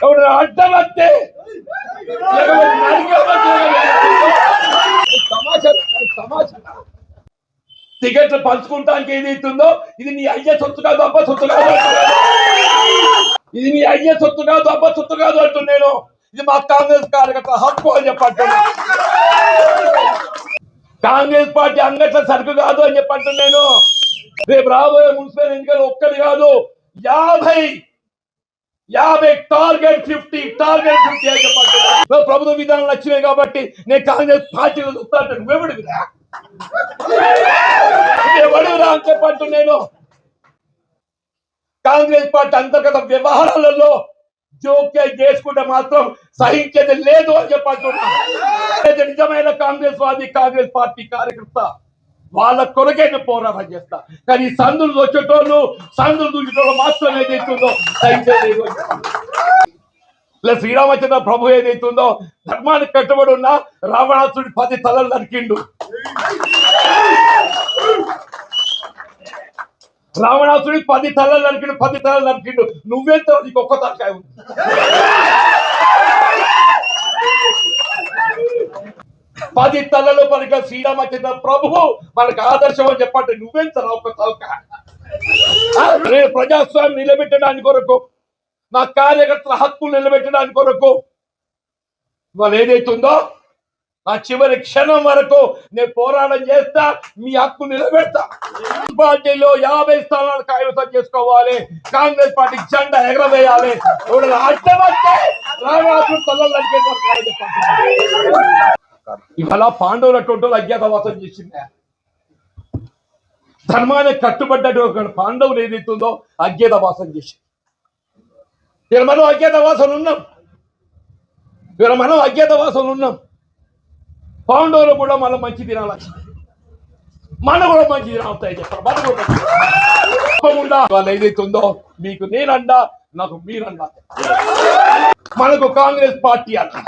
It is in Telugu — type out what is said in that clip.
ఎవరు అడ్డం వస్తే టికెట్లు పంచుకుంటానికి ఏది ఇస్తుందో ఇది నీ అయ్యే సొత్తు కాదు అబ్బా సొత్తు కాదు ఇది నీ అయ్యే సొత్తు కాదు అబ్బా సొత్తు కాదు అంటున్నాను ఇది మా కాంగ్రెస్ కార్యకర్త హక్కు అని చెప్పంటున్నా కాంగ్రెస్ పార్టీ అంగట్ల సరుకు కాదు అని చెప్పంటున్నాను రేపు రాబోయే మున్సిపల్ ఎన్నికలు ఒక్కటి కాదు యాభై యాభై టార్గెట్ ఫిఫ్టీ టార్గెట్ ఫిఫ్టీ అని చెప్పంటున్నాను ప్రభుత్వ విధానం వచ్చినాయి కాబట్టి నేను కాంగ్రెస్ పార్టీలో చూస్తాను నువ్వెవడు కదా అని చెప్పట్టు నేను. కాంగ్రెస్ పార్టీ అంతర్గత వ్యవహారాలలో జోక్యం చేసుకుంటే మాత్రం సహించేది లేదు అని చెప్పంటున్నా. నిజమైన కాంగ్రెస్ వాది? కాంగ్రెస్ పార్టీ కార్యకర్త. వాళ్ళ కొరకే నేను పోరాటం చేస్తా. కానీ సందులు వచ్చేటోళ్ళు సందులు దూచేటోళ్ళు మాత్రం ఏదైతుందో ఇలా శ్రీరామచంద్ర ప్రభు ఏదైతుందో ధర్మానికి కట్టుబడి ఉన్న రావణాసుడి పది తలలు నరికిండు. రావణాసుడి పది తలలు నరికిండు పది తలలు నరికిండు. నువ్వెంత నీకు ఒక్క తలకాయ ఉంది? పది తలలో పలిక శ్రీరామచంద్ర ప్రభువు మనకు ఆదర్శం అని చెప్పండి నువ్వేం రా ఒక్క తలకాయ నేను ప్రజాస్వామ్యం నిలబెట్టడానికి కొరకు నా కార్యకర్తల హక్కులు నిలబెట్టడానికి కొరకు వాళ్ళు ఏదైతుందో నా చివరి క్షణం వరకు నేను పోరాటం చేస్తా మీ హక్కు నిలబెడతా. పార్టీలో యాభై స్థానాలు కైవసం చేసుకోవాలి కాంగ్రెస్ పార్టీ జెండా ఎగరవేయాలి. ఎవడన్నా రావణాసుడు ఇవాళ పాండవులు టోటల్ అజ్ఞాతవాసం చేసిందా ధర్మాన్ని కట్టుబడ్డటువంటి పాండవులు ఏదైతుందో అజ్ఞాతవాసం చేసింది. ఇక్కడ మనం అజ్ఞాతవాసం ఉన్నాం. ఇక్కడ మనం అజ్ఞాతవాసం ఉన్నాం. పాండవులు కూడా మళ్ళీ మంచి దినాలు వచ్చినాయి మన కూడా మంచి దినాలు వస్తాయి మన కూడా తప్పకుండా వాళ్ళు ఏదైతే ఉందో మీకు నేనండా నాకు మీరన్నా మనకు కాంగ్రెస్ పార్టీ అన్నా.